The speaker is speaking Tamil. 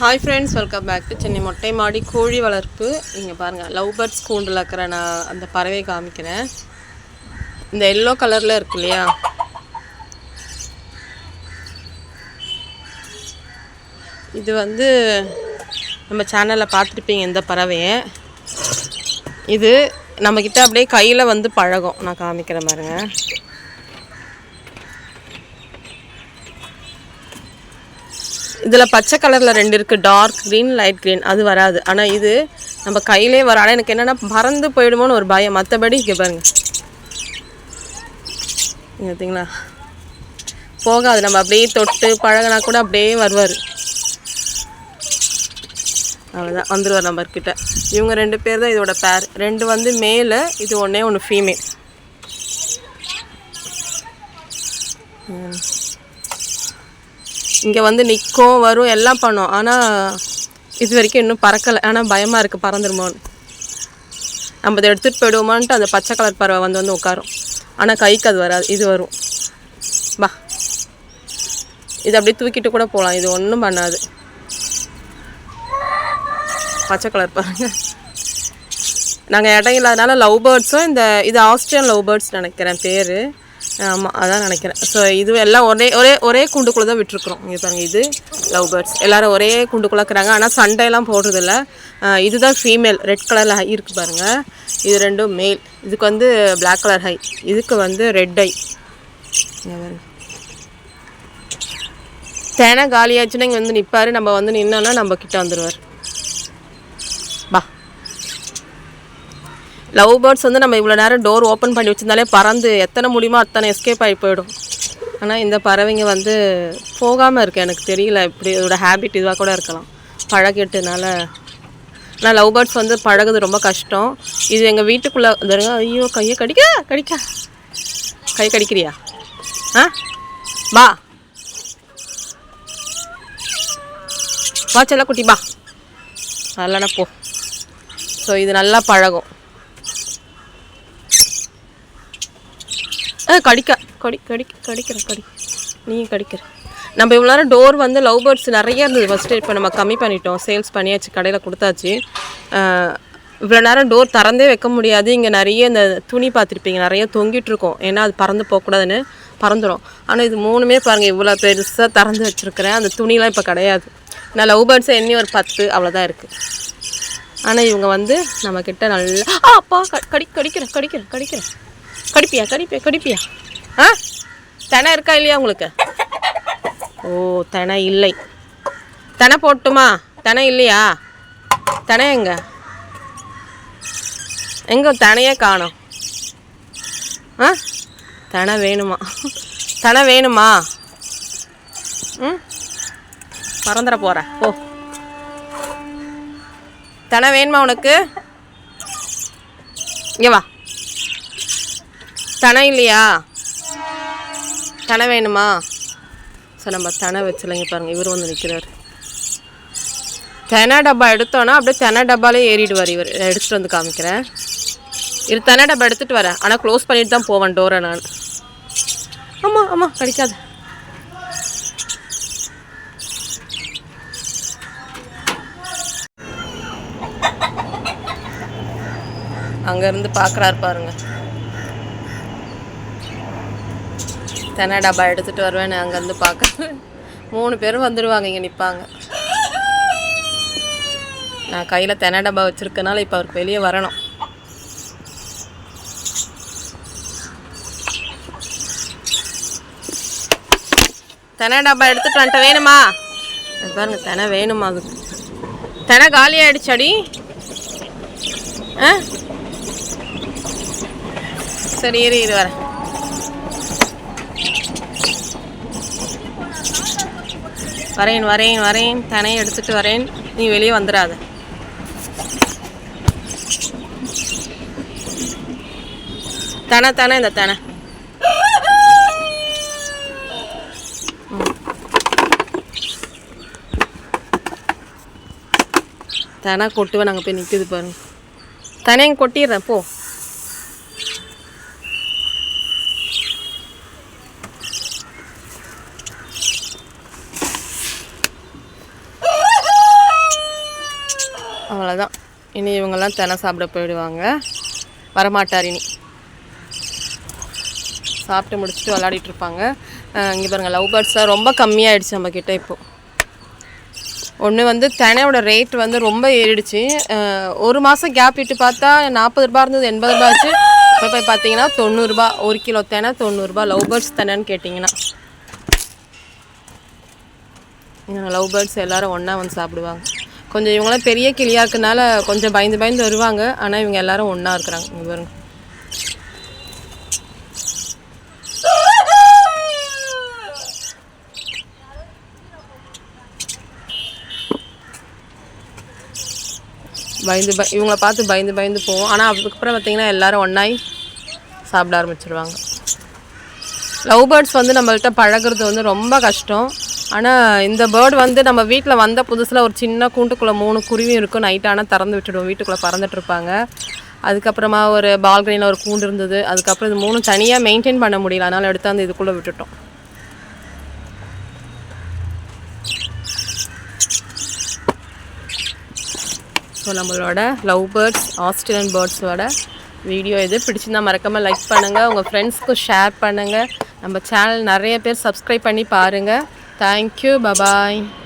Hi friends welcome back to Chennai மொட்டை மாடி கோழி வளர்ப்பு இங்கே பாருங்கள் லவ் பேர்ட்ஸ் கூண்டில் இருக்கிற நான் அந்த பறவை காமிக்கிறேன். இந்த எல்லோ கலரில் இருக்கு இல்லையா? இது வந்து நம்ம சேனலில் பார்த்துருப்பீங்க இந்த பறவையை. இது நம்மக்கிட்ட அப்படியே கையில் வந்து பழகும். நான் காமிக்கிறேன் பாருங்க. இதில் பச்சை கலரில் ரெண்டு இருக்குது டார்க் க்ரீன் லைட் க்ரீன் அது வராது. ஆனால் இது நம்ம கையிலே வர ஆனால் எனக்கு என்னென்னா பறந்து போயிடுமோன்னு ஒரு பயம். மற்றபடி இங்கே பாருங்கள் பார்த்தீங்களா போகாது. நம்ம அப்படியே தொட்டு பழகினா கூட அப்படியே வருவார். அவ்வளோதான் வந்துடுவார் நம்பர்கிட்ட இவங்க ரெண்டு பேர் தான் இதோட பேர் ரெண்டு வந்து மேலே இது ஒன்றே ஒன்று ஃபீமேல் இங்கே வந்து நிற்கும் வரும் எல்லாம் பண்ணும். ஆனால் இது வரைக்கும் இன்னும் பறக்கலை. ஆனால் பயமாக இருக்குது பறந்துருமோன்னு. நம்ம இதை எடுத்துகிட்டு போயிடுவோமான்ட்டு அந்த பச்சை கலர் பறவை வந்து வந்து உட்காரும். ஆனால் கைக்கு அது வராது. இது வரும். பா இது அப்படியே தூக்கிட்டு கூட போகலாம் இது ஒன்றும் பண்ணாது. பச்சை கலர் பாருங்க நாங்கள் இடம் இல்லாதனால லவ் பேர்ட்ஸும் இந்த இது ஆஸ்திரியன் லவ் பேர்ட்ஸ் நினைக்கிறேன் பேர். ஆமாம் அதான் நினைக்கிறேன். ஸோ இது எல்லாம் ஒரே ஒரே ஒரே கூண்டுக்குள்ளே தான் விட்டுருக்குறோம். இங்கே பாருங்கள் இது லவ் பேர்ட்ஸ் எல்லோரும் ஒரே கூண்டுக்குள்ளே இருக்கிறாங்க. ஆனால் சண்டையெல்லாம் போடுறதில்ல. இதுதான் ஃபீமேல் ரெட் கலரில் ஹை இருக்குது பாருங்கள் இது ரெண்டும் மேல் இதுக்கு வந்து பிளாக் கலர் ஹை இதுக்கு வந்து ரெட் ஐ தேனை காலியாச்சுன்னா இங்கே வந்து நிற்பார் நம்ம வந்து நின்னோன்னா நம்ம கிட்ட வந்துடுவார் லவ் பேர்ட்ஸ் வந்து நம்ம இவ்வளோ நேரம் டோர் ஓப்பன் பண்ணி வச்சிருந்தாலே பறந்து எத்தனை முடியுமோ அத்தனை எஸ்கேப் ஆகி போயிடும். ஆனால் இந்த பறவைங்க வந்து போகாமல் இருக்கு. எனக்கு தெரியல. இப்படி இதோட ஹேபிட் இதுவாக கூட இருக்கலாம். பழகிட்டனால ஆனால் லவ் பேர்ட்ஸ் வந்து பழகுது ரொம்ப கஷ்டம். இது எங்கள் வீட்டுக்குள்ளே வந்துருங்க. ஐயோ கையை கடிக்க கடிக்க. கை கடிக்கிறியா? ஆ? பா வா செல்ல குட்டி பா அதெல்லாம் போ. ஸோ இது நல்லா பழகும். கடிக்க. கடி கடிக்க கடிக்கிற கடி. நீ கடிக்கிற. நம்ம இவ்வளோ நேரம் டோர் வந்து லவ் பேர்ட்ஸ் நிறைய இருந்தது. ஃபஸ்ட்டு இப்போ நம்ம கம்மி பண்ணிட்டோம். சேல்ஸ் பண்ணியாச்சு கடையில் கொடுத்தாச்சு. இவ்வளோ நேரம் டோர் திறந்தே வைக்க முடியாது. இங்கே நிறைய இந்த துணி பார்த்துருப்பீங்க. நிறைய தொங்கிட்டுருக்கோம் ஏன்னா அது பறந்து போகக்கூடாதுன்னு பறந்துடும் ஆனால் இது மூணுமே பாருங்கள் இவ்வளோ பெருசாக திறந்து வச்சுருக்கிறேன். அந்த துணிலாம் இப்போ கிடையாது. நான் லவ் பேர்ட்ஸை எண்ணி ஒரு பத்து அவ்வளோதான் இருக்குது ஆனால் இவங்க வந்து நம்மக்கிட்ட நல்லா அப்பா கடி கடிக்கிறேன் கடிக்கிறேன் கடிக்கிறேன். கடிப்பியா கடிப்பியா கடிப்பியா? ஆ? தெனை இருக்கா இல்லையா உங்களுக்கு? ஓ தெனை இல்லை. தெனை போட்டுமா? தெனை இல்லையா? தெனை எங்க? எங்கே தனையே காணும். ஆ? தெனை வேணுமா? தெனை வேணுமா? ம்? மறந்துட போகிறேன் ஓ தெனை வேணுமா உனக்கு? இங்கே வா. தனம் இல்லையா? தனம் வேணுமா? ஸோ நம்ம தனை வச்சலைங்க பாருங்கள் இவர் வந்து நிற்கிறார் தெனை டப்பா எடுத்தோன்னா அப்படியே தெனை டப்பாலே ஏறிடுவார் இவர். எடுத்துகிட்டு வந்து காமிக்கிறேன். இது தெனை டப்பா எடுத்துகிட்டு வரேன். ஆனால் க்ளோஸ் பண்ணிட்டு தான் போவேன் டோரை நான். ஆமாம் ஆமாம் கிடைக்காது அங்கேருந்து பார்க்குறாரு பாருங்கள் தென்னை டப்பா எடுத்துகிட்டு வருவேன் அங்கேருந்து பார்க்க. மூணு பேரும் வந்துடுவாங்க இங்கே நிற்பாங்க நான் கையில் தென்னை டப்பா வச்சுருக்கனால இப்போ அவருக்கு வெளியே வரணும். தெனை டப்பா எடுத்துட்டு வந்துட்ட வேணுமா? பாருங்க தெனை வேணுமா அதுக்கு தெனை காலி ஆயிடுச்சாடி? ஆ? சரி இரு இரு வரேன். வரேன் வரேன் வரேன். தனை எடுத்துட்டு வரேன். நீ வெளியே வந்துடாத. தனை தனை இந்த தனை. தனை கொட்டுவேன் நாங்கள் போய் நிற்குது பாருங்க. தனையும் கொட்டிடுறேன் போ. அவ்வளோதான் இனி இவங்கெல்லாம் தினை சாப்பிட போயிடுவாங்க. வரமாட்டார் இனி. சாப்பிட்டு முடிச்சுட்டு விளாடிட்டு இருப்பாங்க. இங்கே பாருங்கள் லவ் பேர்ட்ஸ்லாம் ரொம்ப கம்மியாயிடுச்சு நம்மக்கிட்ட இப்போது ஒன்று வந்து தினையோட ரேட் வந்து ரொம்ப ஏறிடுச்சு. ஒரு மாதம் கேப் விட்டு பார்த்தா நாற்பது ரூபா இருந்தது எண்பது ரூபா ஆச்சு. இப்போ போய் பார்த்தீங்கன்னா தொண்ணூறுரூபா ஒரு கிலோ தினை தொண்ணூறுரூபா லவ் பேர்ட்ஸ் தினைன்னு கேட்டிங்கன்னா. லவ் பேர்ட்ஸ் எல்லோரும் ஒன்றா வந்து சாப்பிடுவாங்க. கொஞ்சம் இவங்களாம் பெரிய கிளியாக இருக்கனால கொஞ்சம் பயந்து பயந்து வருவாங்க. ஆனால் இவங்க எல்லாரும் ஒன்றா இருக்கிறாங்க. இங்கே பாருங்க. பயந்து பய இவங்கள பார்த்து பயந்து பயந்து போவோம். ஆனால் அதுக்கப்புறம் பார்த்தீங்கன்னா எல்லாரும் ஒன்றாய் சாப்பிட ஆரம்பிச்சிருவாங்க. லவ் பேர்ட்ஸ் வந்து நம்மள்கிட்ட பழகுறது வந்து ரொம்ப கஷ்டம். ஆனால் இந்த பேர்டு வந்து நம்ம வீட்டில் வந்த புதுசில் ஒரு சின்ன கூண்டுக்குள்ளே மூணு குருவியும் இருக்கும் நைட் ஆனால் திறந்து விட்டுடுவோம். வீட்டுக்குள்ளே பறந்துட்டுருப்பாங்க அதுக்கப்புறமா ஒரு பால்கனியில் ஒரு கூண்டு இருந்தது. அதுக்கப்புறம் இது மூணும் தனியாக மெயின்டைன் பண்ண முடியல. அதனால் எடுத்து அந்த இதுக்குள்ளே விட்டுட்டோம். ஸோ நம்மளோட லவ் பேர்ட்ஸ் ஆஸ்திரேலியன் பேர்ட்ஸோட வீடியோ இது. பிடிச்சிருந்தா மறக்காமல் லைக் பண்ணுங்கள் உங்கள் ஃப்ரெண்ட்ஸ்க்கும் ஷேர் பண்ணுங்கள் நம்ம சேனல் நிறைய பேர் சப்ஸ்கிரைப் பண்ணி பாருங்கள் Thank you. Bye bye.